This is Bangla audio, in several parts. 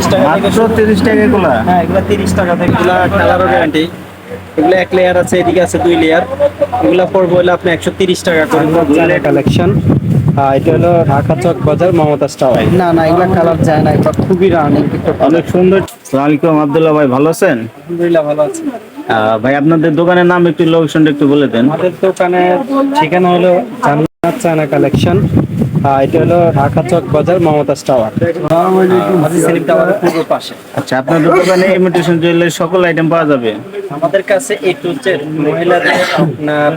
তিরিশ টাকা মাত্র তিরিশ টাকা এগুলা? হ্যাঁ এগুলা তিরিশ টাকা এগুলা কালারও গ্যারান্টি এগুলো এক লেয়ার আছে এদিকে আছে দুই লেয়ার এগুলা পড়ব হলে আপনি একশো তিরিশ টাকা করে কালেকশন এটা হলো ঢাকা চক বাজার মমতাজ টাওয়ার না না এগুলা কালার যায় না এগুলা খুবই রানিং অনেক সুন্দর। আব্দুল্লাহ ভাই ভালো আছেন? আলহামদুলিল্লাহ ভালো আছে। ভাই আপনাদের দোকানের নাম একটু লোকেশনটা একটু বলে দেন। আমাদের দোকানের ঠিকানা হলো জান্নাত চায়না কালেকশন এটা হলো ঢাকা চক বাজার মমতাজ টাওয়ার। সেলিম টাওয়ারের পূর্ব পাশে। আচ্ছা আপনাদের দোকানে ইমিটেশন জুয়েলারি সকল আইটেম পাওয়া যাবে। আমাদের কাছে এ টু মহিলাদের আপনার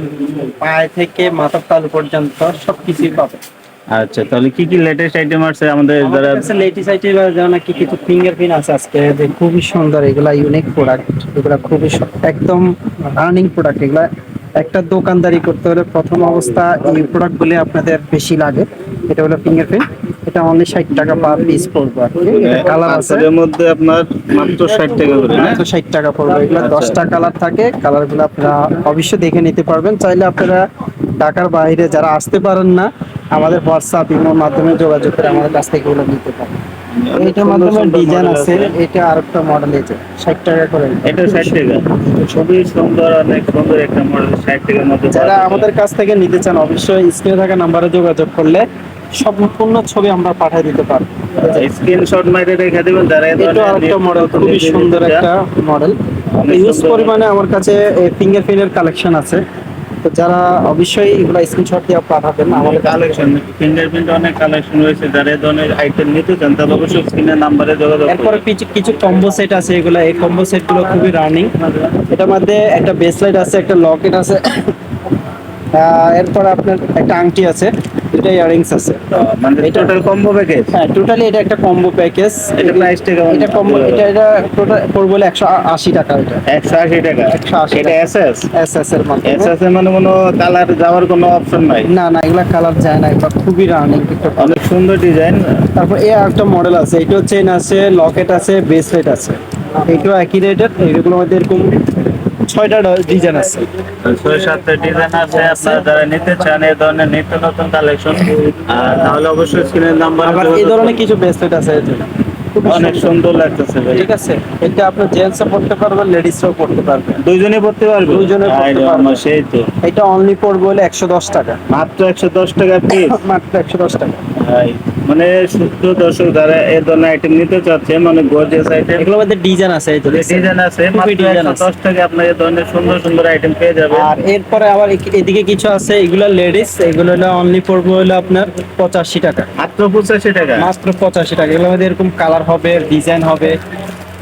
পায়ে থেকে মাথার তালু পর্যন্ত সবকিছুই পাবে। আচ্ছা তাহলে কি কি লেটেস্ট আইটেম আছে আমাদের যারা কাছে লেটেস্ট আইটেম যেমন কি কিছু ফিঙ্গারপ্রিন্ট আছে আজকে? যে খুবই সুন্দর এগুলা ইউনিক প্রোডাক্ট এগুলা খুবই একদম রানিং প্রোডাক্ট এগুলা একটা দোকানদারি করতে হলে প্রথম অবস্থা এই প্রোডাক্ট গুলি আপনাদের বেশি লাগে। এটা হলো ফিঙ্গারপ্রিন্ট এটা অনলি ষাট টাকা পার পিস পড়বে আর কি। কালার আছে। পাঁচের মধ্যে আপনার মাত্র ষাট টাকা করে মাত্র ষাট টাকা পড়বে। এগুলো আচ্ছা। দশটা কালার থাকে। কালারগুলো আপনারা অবশ্যই দেখে নিতে পারবেন। চাইলে আপনারা ঢাকার বাইরে যারা আসতে পারেন না আমাদের হোয়াটসঅ্যাপ ইমোর মাধ্যমে যোগাযোগ করে আমাদের কাছ থেকে এগুলো নিতে পারেন। এইটার মাধ্যমে ডিজাইন আছে। এটা আরেকটা মডেল আছে ষাট টাকা করে। এটা ষাট টাকা। খুবই সুন্দর অনেক সুন্দর একটা মডেল ষাট টাকার মধ্যে যারা আমাদের কাছ থেকে নিতে চান অবশ্যই স্ক্রিনে থাকা নম্বরে যোগাযোগ করলে সম্পূর্ণ ছবি আমরা পাঠিয়ে দিতে পারব। স্ক্রিনশট মাইরে রেখে দিবেন যারা এটা ধরনের আরেকটা মডেল খুবই সুন্দর একটা মডেল ইউজ। পরিমাণে আমার কাছে ফিঙ্গারপ্রিন্টের কালেকশন আছে। তো যারা অবশ্যই এগুলো স্ক্রিনশট দিয়ে পাঠাবেন আমাদের কালেকশন ফিঙ্গারপ্রিন্ট অনেক কালেকশন রয়েছে যারা এই ধরনের আইটেম নিতে চান তাহলে অবশ্যই স্ক্রিনের নাম্বারে যোগাযোগ এরপর কিছু কিছু কম্বো সেট আছে এগুলো এই কম্বো সেটগুলো খুবই রানিং এটার মধ্যে একটা বেসলাইট আছে একটা লকেট আছে। এরপর আপনার একটা আংটি আছে দুটা ইয়ারিংস আছে। মানে এটা- টোটাল কম্বো প্যাকেজ হ্যাঁ টোটালি এটা একটা কম্বো প্যাকেজ এটা প্রাইসটা কেমন? এটা কম্বো এটা এটা টোটাল পড়বে হলো একশো আশি টাকা এটা। একশো আশি টাকা? 180 এটা এসএস এস এস এর মাধ্যমে এসএস এর মানে কোনো কালার যাওয়ার কোনো অপশন নাই? না না এগুলা কালার যায় না এটা খুবই রানিং অনেক সুন্দর ডিজাইন তারপর এই একটা মডেল আছে এটাও চেন আছে লকেট আছে ব্রেসলেট আছে। এটাও একই রেটের এগুলোর মধ্যে এরকম ছয়টা ডিজাইন আছে। ছয় সাতটা ডিজাইন আছে। আপনারা যারা নিতে চান এই ধরনের নিত্য নতুন কালেকশন তাহলে অবশ্যই স্ক্রিনের নাম্বার আবার এই ধরনের কিছু ব্রেসলেট আছে এই অনেক সুন্দর। লাগতেছে ঠিক আছে। এটা আপনি জেন্টসও পড়তে পারবেন লেডিসও পড়তে পারবেন। দুইজনে পড়তে পারবে? দুইজনে পড়তে পারবে। আমার সেই তো। এটা অনলি পড়বে হলে একশো দশ টাকা। মাত্র একশো দশ টাকা পিস মাত্র একশো দশ টাকা। মানে শুদ্ধ দর্শক যারা এই ধরনের আইটেম নিতে চাচ্ছে মানে গর্জিয়াস আইটেম এগুলোর মধ্যে ডিজাইন আছে এই দেখছেন? ডিজাইন আছে মাত্র ডিজাইন একশো আছে। দশ টাকা আপনার এই ধরনের সুন্দর সুন্দর আইটেম পেয়ে যাবেন। আর এরপরে আবার এদিকে কিছু আছে এগুলো লেডিস এগুলো হলো অনলি পড়বে হলো আপনার পঁচাশি টাকা। মাত্র পঁচাশি টাকা? মাত্র পঁচাশি টাকা। এগুলোর মধ্যে এরকম কালার হবে ডিজাইন হবে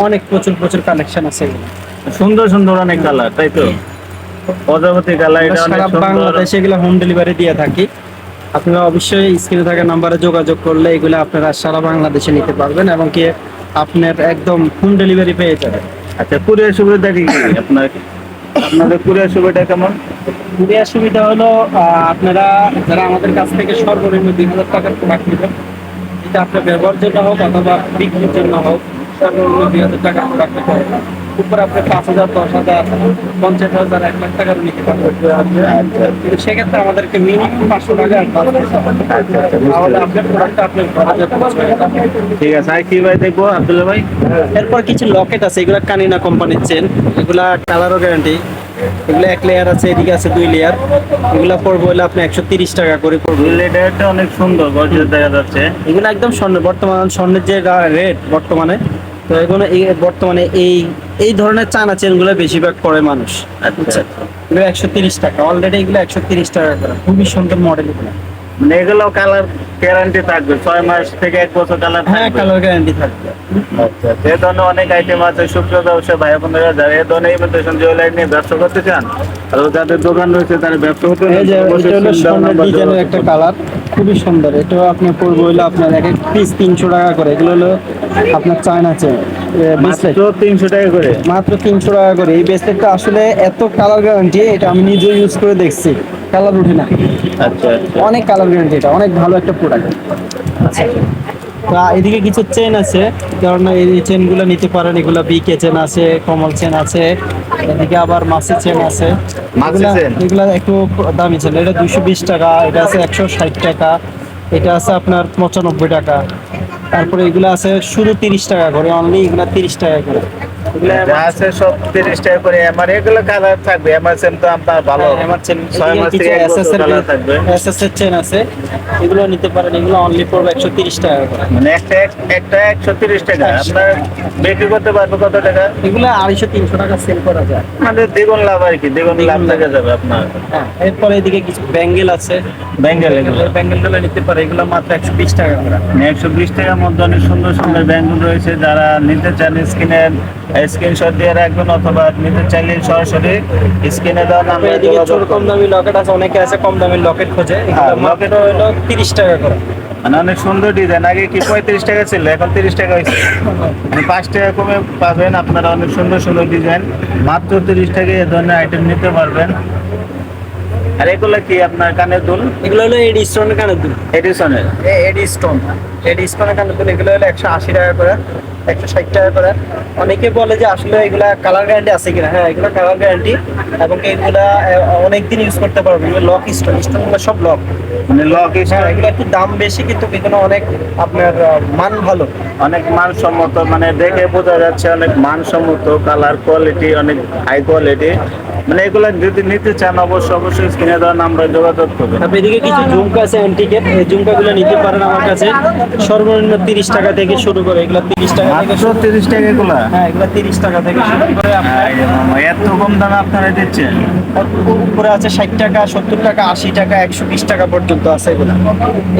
অনেক প্রচুর প্রচুর কালেকশন আছে সুন্দর সুন্দর অনেক কালার তাই তো? প্রজাপতি কালার এটা অনেক সুন্দর। বাংলাদেশে এগুলো হোম ডেলিভারি দিয়ে থাকি। আপনারা অবশ্যই স্ক্রিনে থাকা নাম্বারে যোগাযোগ করলে এগুলো আপনারা সারা বাংলাদেশে নিতে পারবেন এবং কি আপনার একদম হোম ডেলিভারি পেয়ে যাবেন। আচ্ছা কুরিয়ার সুবিধা কি আপনার? আপনাদের কুরিয়ার সুবিধা কেমন? কুরিয়ার সুবিধা হলো আপনারা যারা আমাদের কাছ থেকে সর্বনিম্ন দুই হাজার টাকার প্রোডাক্ট নেবেন এটা আপনার ব্যবহার জন্য হোক অথবা বিক্রির জন্য হোক সর্বনিম্ন দুই হাজার টাকার প্রোডাক্ট নিতে হবে। উপর আপনি পাঁচ হাজার দশ হাজার পঞ্চাশ হাজার এক লাখ টাকার নিতে পারবেন। কিন্তু সেক্ষেত্রে আমাদেরকে মিনিমাম পাঁচশো টাকা দিতে হবে। তাহলে আপনার প্রোডাক্টটা যাবে। ঠিক আছে আর কি ভাই দেখব? আব্দুল্লাহ ভাই? এরপর কিছু লকেট আছে এগুলা কানিনা কোম্পানির চেন এগুলা কালারও গ্যারান্টি এগুলো এক লেয়ার আছে এদিকে আছে দুই লেয়ার এগুলা পড়ব হলে আপনি একশো তিরিশ টাকা করে পড়বে। লেটারটা অনেক সুন্দর দেখা যাচ্ছে। এগুলো একদম স্বর্ণ বর্তমান স্বর্ণের যে রেট বর্তমানে তো এগুলো এই বর্তমানে এই এই ধরনের চানা চেনগুলো বেশিরভাগ করে মানুষ। আচ্ছা। এগুলো একশো তিরিশ টাকা। অলরেডি এগুলো একশো তিরিশ টাকা করে। খুবই সুন্দর মডেল এগুলো। মানে এগুলো কালার গ্যারান্টি থাকবে। ছয় মাস থেকে এক বছর কালার হ্যাঁ কালার গ্যারান্টি থাকবে। আচ্ছা এই ধরনের অনেক আইটেম আছে শুক্র ব্যবসা ভাই বোনেরা যারা এই ধরনের ইমিটেশন জুয়েলারি নিয়ে ব্যবসা করতে চান আর যাদের দোকান রয়েছে তারা ব্যবসা করতে এই যে এটা হলো ডিজাইনের একটা কালার খুবই সুন্দর। এটা আপনার পড়বে হলো আপনার এক এক পিস তিনশো টাকা করে। এগুলো হলো আপনার চায়না চেন মাত্র তিনশো টাকা করে? মাত্র তিনশো টাকা করে। এই ব্রেসলেটটা আসলে এত কালার গ্যারান্টি এটা আমি নিজে ইউজ করে দেখছি। কালার উঠে না। আচ্ছা আচ্ছা। অনেক কালার গ্যারান্টি এটা অনেক ভালো একটা প্রোডাক্ট তা এদিকে কিছু চেন আছে কারণ এই চেনগুলো নিতে পারেন এগুলো বিকে চেন আছে কমল চেন আছে এদিকে আবার মাছের চেন আছে। এগুলা- এগুলা একটু দামি চেন এটা দুশো বিশ টাকা এটা আছে একশো ষাট টাকা এটা আছে আপনার পঁচানব্বই টাকা। তারপরে এগুলো আছে শুধু তিরিশ টাকা করে অনলি এগুলো তিরিশ টাকা করে। আছে সব তিরিশ টাকা করে। আমার এগুলো কালার থাকবে। আমার সেম তো আপনার ভালো। আমার চেন ছয় মাস থেকে এক বছর কালার থাকবে। এসএস চেন আছে। এগুলো নিতে পারেন। এগুলো অনলি পড়বে একশো তিরিশ টাকা মানে একটা একটা একশো তিরিশ টাকা। আপনার বিক্রি করতে পারবে কত টাকা? এগুলো আড়াইশো তিনশো টাকা সেল করা যায়। মানে দ্বিগুণ লাভ আর কি। দ্বিগুণ দ্বিগুণ লাভ লাভ। থেকে যাবে আপনার। হ্যাঁ এরপরে এদিকে কিছু ব্যাঙ্গেল আছে। ব্যাঙ্গেল এগুলো। ব্যাঙ্গেলগুলো নিতে পারে। এগুলো মাত্র একশো বিশ টাকা করে। একশো বিশ টাকার মধ্যে অনেক সুন্দর সুন্দর ব্যাঙ্গল রয়েছে। যারা নিতে চান স্ক্রিনে স্ক্রিনশট দিয়ে রাখবেন অথবা নিতে চাইলে সরাসরি স্ক্রিনে দেওয়া এদিকে ছোট কম দামি লকেট আছে অনেকে আছে কম দামি লকেট খোঁজে। হ্যাঁ, এগুলো হলো তিরিশ টাকা করে। মানে অনেক সুন্দর ডিজাইন আগে কি পঁয়ত্রিশ টাকা ছিল এখন তিরিশ টাকা হয়েছে। মানে পাঁচ টাকা কমে পাবেন আপনারা অনেক সুন্দর সুন্দর ডিজাইন মাত্র তিরিশ টাকা এই ধরনের আইটেম নিতে পারবেন। আর এগুলো কি আপনার কানের দুল? এগুলো হলো এডি স্টোনের কানের দুল। এডিসনের এডি স্টোন এডি স্টোনের কানের দুল এগুলো হলো একশো আশি টাকা করে। একশো ষাট টাকা করে। অনেকে বলে যে আসলে এগুলা কালার গ্যারান্টি আছে কিনা। হ্যাঁ এগুলো কালার গ্যারান্টি এবং এগুলা অনেকদিন ইউজ করতে পারবে। লক স্টোন স্টোনগুলো সব লক মানে লক হ্যাঁ এগুলো একটু দাম বেশি কিন্তু এগুলো অনেক আপনার মান ভালো। অনেক মানসম্মত মানে দেখে বোঝা যাচ্ছে অনেক মানসম্মত কালার কোয়ালিটি অনেক হাই কোয়ালিটি মানে এগুলো যদি নিতে চান অবশ্যই অবশ্যই স্ক্রিনে দেওয়া নাম্বার যোগাযোগ করবেন। তারপর এদিকে কিছু ঝুমকা আছে অ্যান্টিকেট এই ঝুমকাগুলো নিতে পারেন আমার কাছে। সর্বনিম্ন তিরিশ টাকা থেকে শুরু করে এগুলো তিরিশ টাকা মাত্র শুরু তিরিশ টাকা এগুলা? হ্যাঁ এগুলো তিরিশ টাকা থেকে শুরু করে আপনার এই যে মামা, এত কম দামে আপনারা দিচ্ছেন? উপরে আছে ষাট টাকা সত্তর টাকা আশি টাকা একশো বিশ টাকা পর্যন্ত আছে এগুলা।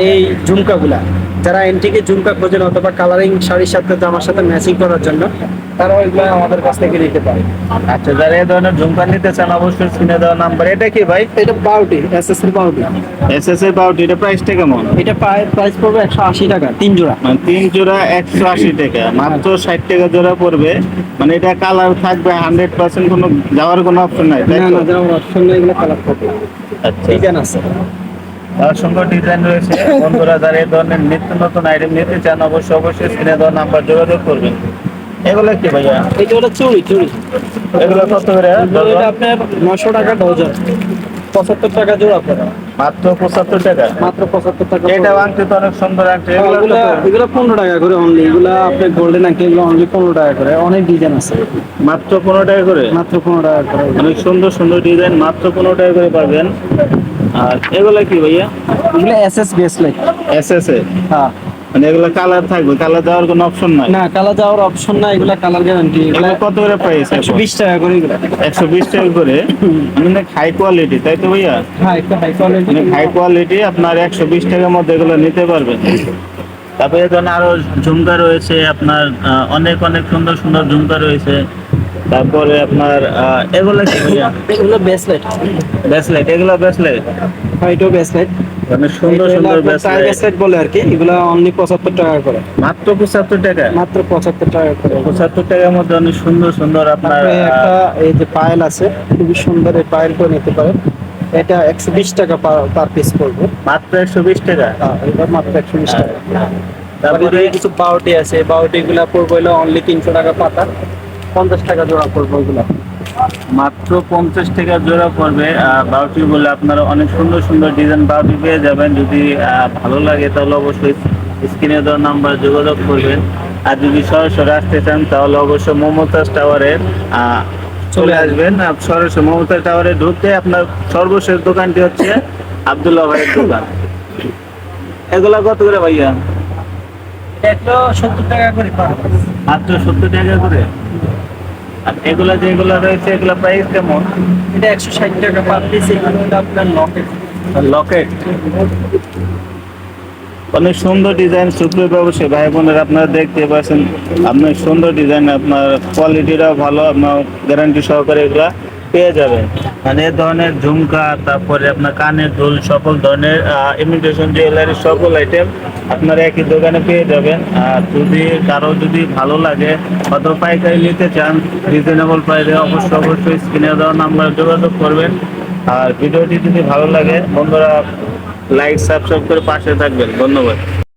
এই ঝুমকাগুলা যারা এন্টিকে ঝুমকা খোঁজেন অথবা কালারিং শাড়ির সাথে জামার সাথে ম্যাচিং করার জন্য তারা ওইগুলো আমাদের কাছ থেকে নিতে পারে। আচ্ছা যারা এই ধরনের ঝুমকা নিতে চান অবশ্যই দেওয়া নাম্বার। এটা কি ভাই? এটা বারোটি এস এস এর বারোটি এস এস এর বাউটি এটা প্রাইসটা কেমন? এটা প্রাইস পড়বে একশো আশি টাকা তিন জোড়া। মানে তিন জোড়া একশো আশি টাকা। মাত্র ষাট টাকা জোড়া পড়বে। মানে এটা কালার থাকবে হান্ড্রেড পার্সেন্ট কোনো যাওয়ার কোনো অপশন নাই তাই না যেমন অপশন নেই এগুলো কালার থাকবে। আচ্ছা। ডিজাইন আছে। সুন্দর ডিজাইন রয়েছে। বন্ধুরা যারা এই ধরনের নিত্য নতুন আইটেম নিতে চান অবশ্যই অবশ্যই স্ক্রিনে দেওয়া নাম্বার যোগাযোগ করবেন। এগুলো কি ভাইয়া? এটা হলো চুড়ি চুড়ি এগুলো কত করে? আপনার নশো টাকা ডজন। পঁচাত্তর টাকা জোড়া পড়ে মাত্র পঁচাত্তর টাকা। মাত্র পঁচাত্তর টাকা এটা। আংটি তো অনেক সুন্দর আংটি এগুলো এগুলো পনেরো টাকা করে অনলি এগুলো আপনার গোল্ডেন আংটি এগুলো অনলি পনেরো টাকা করে। অনেক ডিজাইন আছে। মাত্র পনেরো টাকা করে? মাত্র পনেরো টাকা করে। অনেক সুন্দর সুন্দর ডিজাইন মাত্র পনেরো টাকা করে পাবেন। আর এগুলো কি ভাইয়া? এগুলো S S bracelet S S এ হ্যাঁ। মানে এগুলো কালার থাকবে কালার দেওয়ার কোনো অপশন নাই? না কালার যাওয়ার অপশন না এগুলো কালার গ্যারান্টি এগুলো কত করে প্রাইস একশো বিশ টাকা করে এগুলো। একশো বিশ টাকা করে? মানে হাই কোয়ালিটি তাই তো ভাইয়া? হ্যাঁ একটু হাই কোয়ালিটি অনেক হাই কোয়ালিটি আপনার একশো বিশ টাকার মধ্যে এগুলো নিতে পারবেন। তারপরে এখানে আরও ঝুমকা রয়েছে আপনার অনেক অনেক সুন্দর সুন্দর ঝুমকা রয়েছে। তারপরে আপনার এগুলো কি ভাইয়া? এগুলো ব্রেসলেট ব্রেসলেট এগুলো ব্রেসলেট হ্যাঁ এটাও ব্রেসলেট মানে সুন্দর সুন্দর ব্রেসলেট ব্রেসলেট বলে আর কি এগুলো অনলি পঁচাত্তর টাকা করে। মাত্র টাকা? মাত্র পঁচাত্তর টাকা করে। পঁচাত্তর টাকার মধ্যে অনেক সুন্দর সুন্দর আপনার একটা এই যে পায়েল আছে খুবই সুন্দর এই পায়েলটা নিতে পারেন। এটা একশো বিশ টাকা পার পিস পড়বে। মাত্র একশো বিশ টাকা? হ্যাঁ, এটা মাত্র একশো বিশ টাকা। তারপরে তারপরে? কিছু বাউটি আছে বাউটি গুলা পড়বে হলো অনলি তিনশো টাকা পাতা। পঞ্চাশ টাকা জোড়া পড়বে ওইগুলা। মাত্র পঞ্চাশ টাকা জোড়া পড়বে। বাউটি বলে আপনারা অনেক সুন্দর সুন্দর ডিজাইন বাউটি পেয়ে যাবেন। যদি ভালো লাগে তাহলে অবশ্যই স্ক্রিনে দেওয়ার নাম্বার যোগাযোগ করবেন। আর যদি সরাসরি আসতে চান তাহলে অবশ্যই মমতাজ টাওয়ারে আহ, চলে আসবেন। আর সরাসরি মমতাজ টাওয়ারে ঢুকতে আপনার সর্বশেষ দোকানটি হচ্ছে আবদুল্লাহ ভাইয়ের দোকান। এগুলা কত করে ভাইয়া? এটা একশো সত্তর টাকা করে মাত্র সত্তর টাকা করে? আর এগুলা যেগুলো রয়েছে এগুলা প্রাইস কেমন? এটা একশো ষাট টাকা পার পিস এগুলো আপনার লকেট লকেট অনেক সুন্দর ডিজাইন সুপ্রিয় ব্যবসায়ী ভাই বোনেরা আপনারা দেখতে পাচ্ছেন আপনার সুন্দর ডিজাইন আপনার কোয়ালিটিটাও ভালো আপনার গ্যারান্টি সহকারে এগুলা পেয়ে যাবেন। মানে এ ধরনের ঝুমকা, তারপরে আপনার কানের দুল সকল ধরনের ইমিটেশন জুয়েলারি সকল আইটেম আপনারা একই দোকানে পেয়ে যাবেন। আর যদি কারও যদি ভালো লাগে কত পাইকারি নিতে চান রিজনেবল প্রাইসে অবশ্যই অবশ্যই স্ক্রিনে দেওয়া নাম্বার যোগাযোগ করবেন। আর ভিডিওটি যদি ভালো লাগে, বন্ধুরা লাইক সাবস্ক্রাইব করে পাশে থাকবেন। ধন্যবাদ।